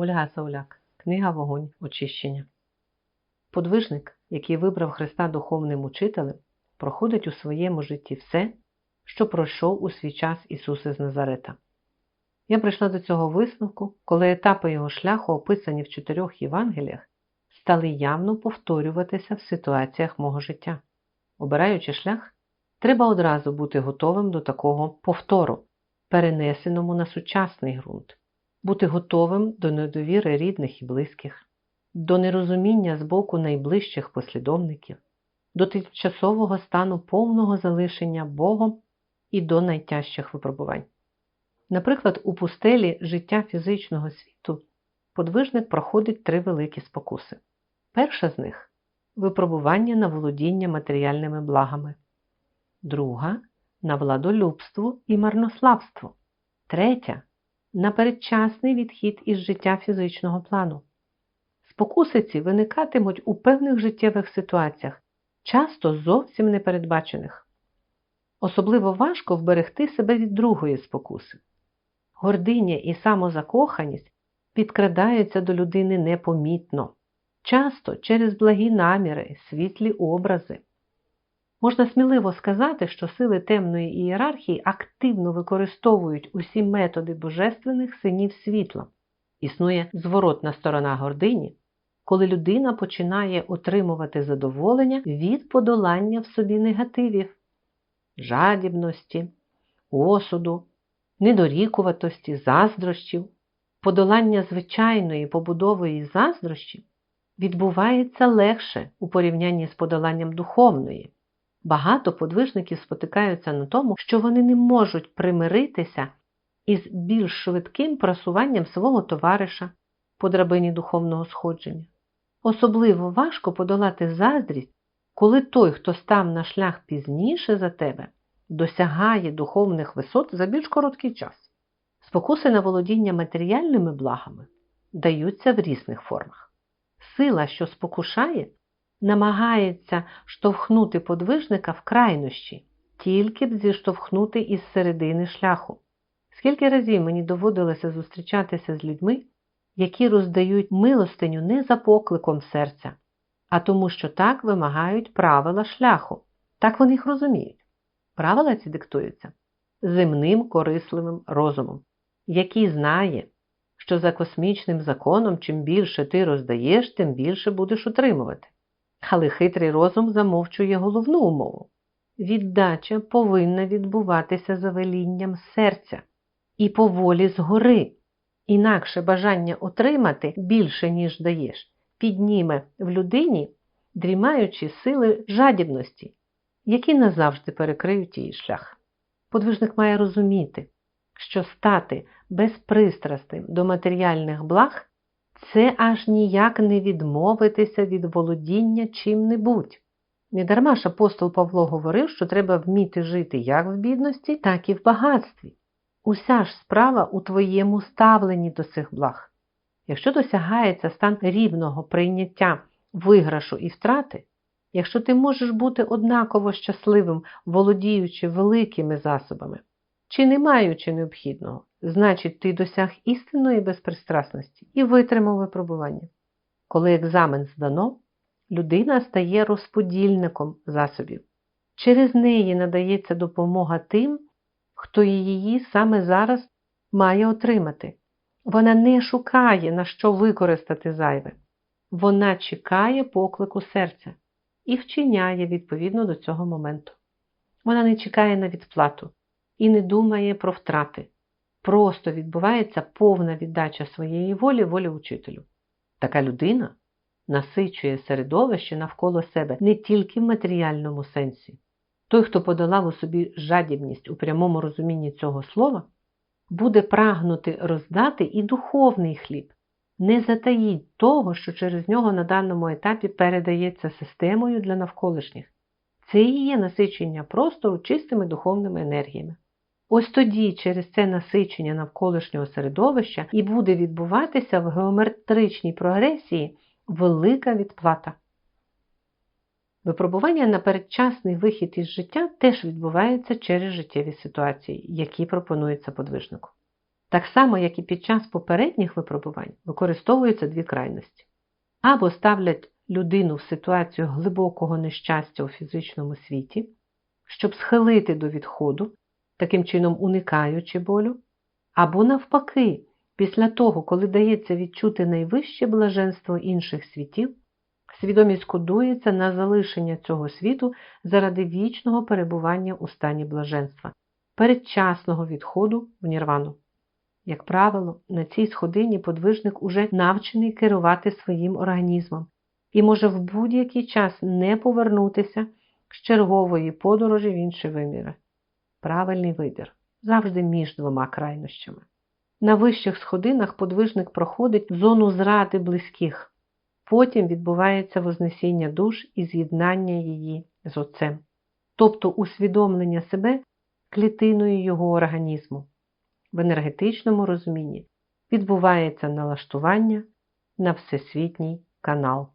Ольга Сауляк. Книга Вогонь очищення. Подвижник, який вибрав Христа духовним учителем, проходить у своєму житті все, що пройшов у свій час Ісус із Назарета. Я прийшла до цього висновку, коли етапи його шляху, описані в чотирьох Євангеліях, стали явно повторюватися в ситуаціях мого життя. Обираючи шлях, треба одразу бути готовим до такого повтору, перенесеному на сучасний ґрунт, бути готовим до недовіри рідних і близьких, до нерозуміння з боку найближчих послідовників, до тимчасового стану повного залишення Богом і до найтяжчих випробувань. Наприклад, у пустелі життя фізичного світу подвижник проходить три великі спокуси. Перша з них випробування на володіння матеріальними благами, друга на владолюбство і марнославство, третя на передчасний відхід із життя фізичного плану. Спокуси ці виникатимуть у певних життєвих ситуаціях, часто зовсім непередбачених. Особливо важко вберегти себе від другої спокуси. Гординя і самозакоханість підкрадаються до людини непомітно, часто через благі наміри, світлі образи. Можна сміливо сказати, що сили темної ієрархії активно використовують усі методи божественних синів світла. Існує зворотна сторона гордині, коли людина починає отримувати задоволення від подолання в собі негативів, жадібності, осуду, недорікуватості, заздрощів, подолання звичайної побудової заздрощів відбувається легше у порівнянні з подоланням духовної. Багато подвижників спотикаються на тому, що вони не можуть примиритися із більш швидким просуванням свого товариша по драбині духовного сходження. Особливо важко подолати заздрість, коли той, хто став на шлях пізніше за тебе, досягає духовних висот за більш короткий час. Спокуси на володіння матеріальними благами даються в різних формах. Сила, що спокушає, намагається штовхнути подвижника в крайнощі, тільки б зіштовхнути із середини шляху. Скільки разів мені доводилося зустрічатися з людьми, які роздають милостиню не за покликом серця, а тому, що так вимагають правила шляху, так вони їх розуміють. Правила ці диктуються земним корисливим розумом, який знає, що за космічним законом чим більше ти роздаєш, тим більше будеш утримувати. Але хитрий розум замовчує головну умову. Віддача повинна відбуватися за велінням серця і поволі згори, інакше бажання отримати більше, ніж даєш, підніме в людині дрімаючі сили жадібності, які назавжди перекриють її шлях. Подвижник має розуміти, що стати безпристрасним до матеріальних благ це аж ніяк не відмовитися від володіння чим-небудь. Недарма ж апостол Павло говорив, що треба вміти жити як в бідності, так і в багатстві. Уся ж справа у твоєму ставленні до цих благ. Якщо досягається стан рівного прийняття виграшу і втрати, якщо ти можеш бути однаково щасливим, володіючи великими засобами, чи не маючи необхідного, значить ти досяг істинної безпристрасності і витримав випробування. Коли екзамен здано, людина стає розподільником засобів. Через неї надається допомога тим, хто її саме зараз має отримати. Вона не шукає, на що використати зайве. Вона чекає поклику серця і вчиняє відповідно до цього моменту. Вона не чекає на відплату і не думає про втрати. Просто відбувається повна віддача своєї волі волі учителю. Така людина насичує середовище навколо себе не тільки в матеріальному сенсі. Той, хто подолав у собі жадібність у прямому розумінні цього слова, буде прагнути роздати і духовний хліб, не затаїть того, що через нього на даному етапі передається системою для навколишніх. Це і є насичення простору чистими духовними енергіями. Ось тоді через це насичення навколишнього середовища і буде відбуватися в геометричній прогресії велика відплата. Випробування на передчасний вихід із життя теж відбувається через життєві ситуації, які пропонуються подвижнику. Так само, як і під час попередніх випробувань, використовуються дві крайності. Або ставлять людину в ситуацію глибокого нещастя у фізичному світі, щоб схилити до відходу, таким чином уникаючи болю, або навпаки, після того, коли дається відчути найвище блаженство інших світів, свідомість кодується на залишення цього світу заради вічного перебування у стані блаженства, передчасного відходу в нірвану. Як правило, на цій сходині подвижник уже навчений керувати своїм організмом і може в будь-який час не повернутися з чергової подорожі в інші виміри. Правильний вибір завжди між двома крайнощами. На вищих сходинах подвижник проходить зону зради близьких, потім відбувається вознесіння душ і з'єднання її з Отцем, тобто усвідомлення себе клітиною його організму. В енергетичному розумінні відбувається налаштування на всесвітній канал.